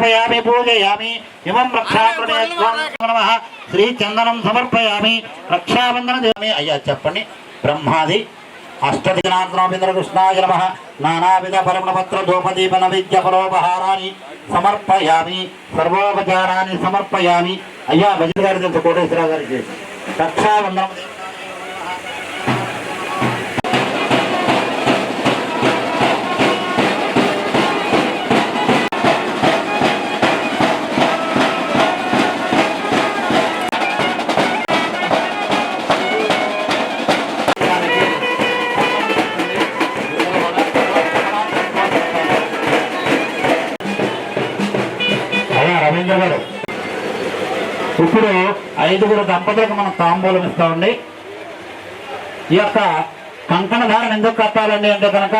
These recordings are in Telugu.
స్థాపయామి పూజయామి. ఇమం రక్షాకృణే త్వం. నమః శ్రీ చందనం సమర్పయామి. రక్షాబంధన చేయామి అయ్యా చెప్పండి. బ్రహ్మాది. అష్టదినాంతరాభేంద్ర కృష్ణాయ నమ. నానావిధ పరిమళపత్ర ధూపదీపన విద్య ఫలోపహారాన్ని సమర్పయామి. సర్వోపచారాన్ని సమర్పయామి. అయ్యా వజీర్ గారి తెలుసు గారికి రక్షాబంధనం అయ్యా గారు ఇప్పుడు ఐదుగురు దంపతులకు మనం తాంబూలం ఇస్తామండి. ఈ యొక్క కంకణ ధారణ ఎందుకు కట్టాలండి అంటే కనుక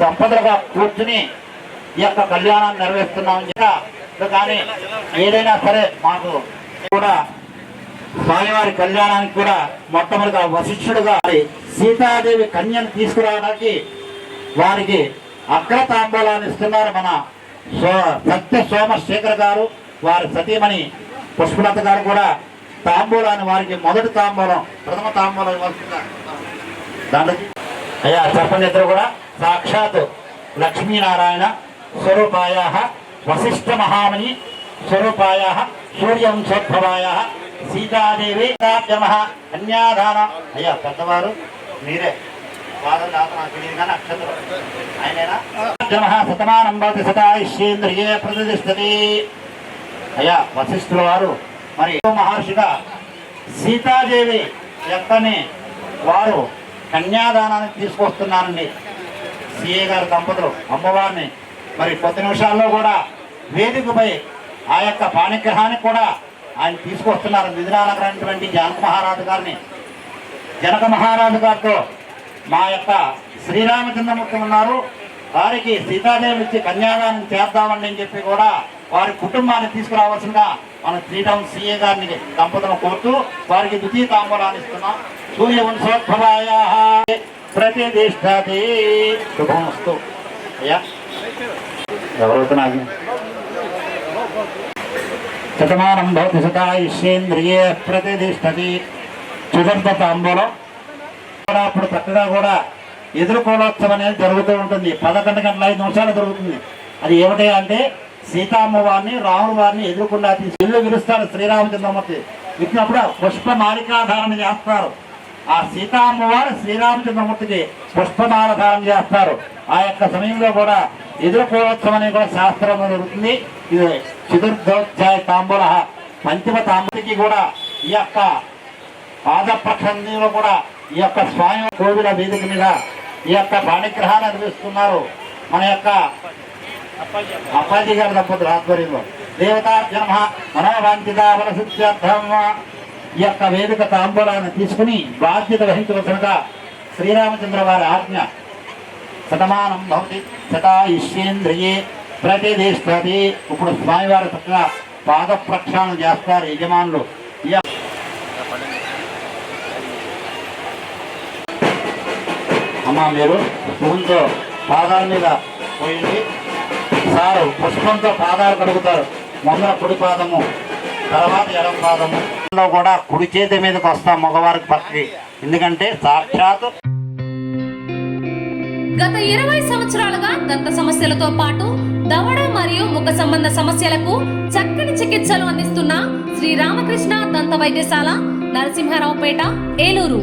దంపతులుగా కూర్చుని ఈ యొక్క కళ్యాణాన్ని నెరవేరుస్తున్నాం కానీ ఏదైనా సరే మాకు కూడా స్వామివారి కళ్యాణానికి కూడా మొట్టమొదటిగా వశిష్ఠుడుగా సీతాదేవి కన్యను తీసుకురావడానికి వారికి అగ్ర తాంబూలాన్ని ఇస్తున్నారు మన సో సత్య సోమశేఖర్ గారు వారి సతీమణి పుష్పలత గారు కూడా తాంబూలాన్ని వారికి మొదటి తాంబూలం ప్రథమ తాంబూలం ఇవ్వాల్సిందిగా అయ్యా చెప్పండి ఇద్దరు కూడా సాక్షాత్ లక్ష్మీనారాయణ స్వరూపాయ వశిష్ఠ మహామణి స్వరూపాయ సూర్యవంశోద్భవాయ సీతాదేవి జమ అయ్యా పెద్దవారు మీరే. పాదం దాత నాకు తెలియదు కానీ అక్షతలు ఆయనేనా? జమ శతమానం భవతి శతాయుష్యేంద్రియే ప్రతిష్టతి. అయ్యా వశిష్ఠుల వారు మరి మహర్షిగా సీతాదేవి ఎత్తని వారు కన్యాదానానికి తీసుకొస్తున్నారండి. సిఏ గారి దంపతులు అమ్మవారిని. మరి కొద్ది నిమిషాల్లో కూడా వేదికపై ఆ యొక్క పాణిగ్రహానికి కూడా ఆయన తీసుకొస్తున్నారు మిథునానగరైనటువంటి జనక మహారాజు గారిని. జనక మహారాజు గారితో మా యొక్క శ్రీరామచంద్రమూర్తి ఉన్నారు. వారికి సీతాదేవి ఇచ్చి కన్యాదానం చేద్దామండి అని చెప్పి కూడా వారి కుటుంబాన్ని తీసుకురావాల్సిందిగా మన శ్రీరామ్ సీఏ గారిని దంపతులను కోరుతూ వారికి ద్వితీయ తాంబూలాన్ని ఇస్తున్నాం. సూర్య వంశోద్భవాయ ప్రతిష్టతి. శుభమస్తు. అయ్యా. ఎవరైతే శతమానం భవతి శతాయుష్యేంద్రియే ప్రతిష్టతి. చతుర్థ తాంబూలం అప్పుడు చక్కగా కూడా ఎదుర్కోలోత్సవం అనేది జరుగుతూ ఉంటుంది. పదకొండు గంటల ఐదు నిమిషాలు జరుగుతుంది. అది ఏమిటి అంటే సీతామ్మ వారిని రాముడు వారిని ఎదుర్కొండా తీసి ఇల్లు విరుస్తారు శ్రీరామచంద్రమూర్తి. ఇచ్చినప్పుడు పుష్పమాలికాధారణ చేస్తారు. ఆ సీతామ్మవారు శ్రీరామచంద్రమూర్తికి పుష్పమాల ధారణ చేస్తారు. ఆ యొక్క సమయంలో కూడా ఎదుర్కోలోత్సవం అనేది కూడా శాస్త్రం జరుగుతుంది. ఇది చతుర్థోధ్యాయ తాంబూల పంచమ తాంబూలకి కూడా ఈ యొక్క పాదప్రక్షంలో కూడా ఈ యొక్క స్వామి కోవిల వేదిక మీద ఈ యొక్క పాణిగ్రహాన్ని నిర్వహిస్తున్నారు మన యొక్క అప్పాజీ గారి దంపతులు ఆధ్వర్యంలో. దేవతా జన్మ మనోవాంఛిత వరసిద్ధ్యర్థం ఈ యొక్క వేదిక తాంబూలాన్ని తీసుకుని బాధ్యత వహించవలసినగా శ్రీరామచంద్ర వారి ఆజ్ఞ. శతమానం భవతి శతాయుష్యేంద్రియే ప్రతిదిష్టది ఇప్పుడు స్వామివారి చక్కగా పాద ప్రక్షాళన చేస్తారు యజమానులు ఈ యొక్క అమ్మ మీరు పువ్వులతో పాదాల మీద పోయింది సారు పుష్పంతో పాదాలు కడుగుతారు. ముందర కుడి పాదము తర్వాత ఎడం పాదము. లో కూడా కుడి చేతి మీదకి వస్తాం మగవారికి పక్కకి ఎందుకంటే సాక్షాత్ గత ఇరవై సంవత్సరాలుగా దంత సమస్యలతో పాటు దవడ మరియు ముఖ సంబంధ సమస్యలకు చక్కని చికిత్సలు అందిస్తున్న శ్రీ రామకృష్ణ దంత వైద్యశాల నరసింహారావుపేట ఏలూరు.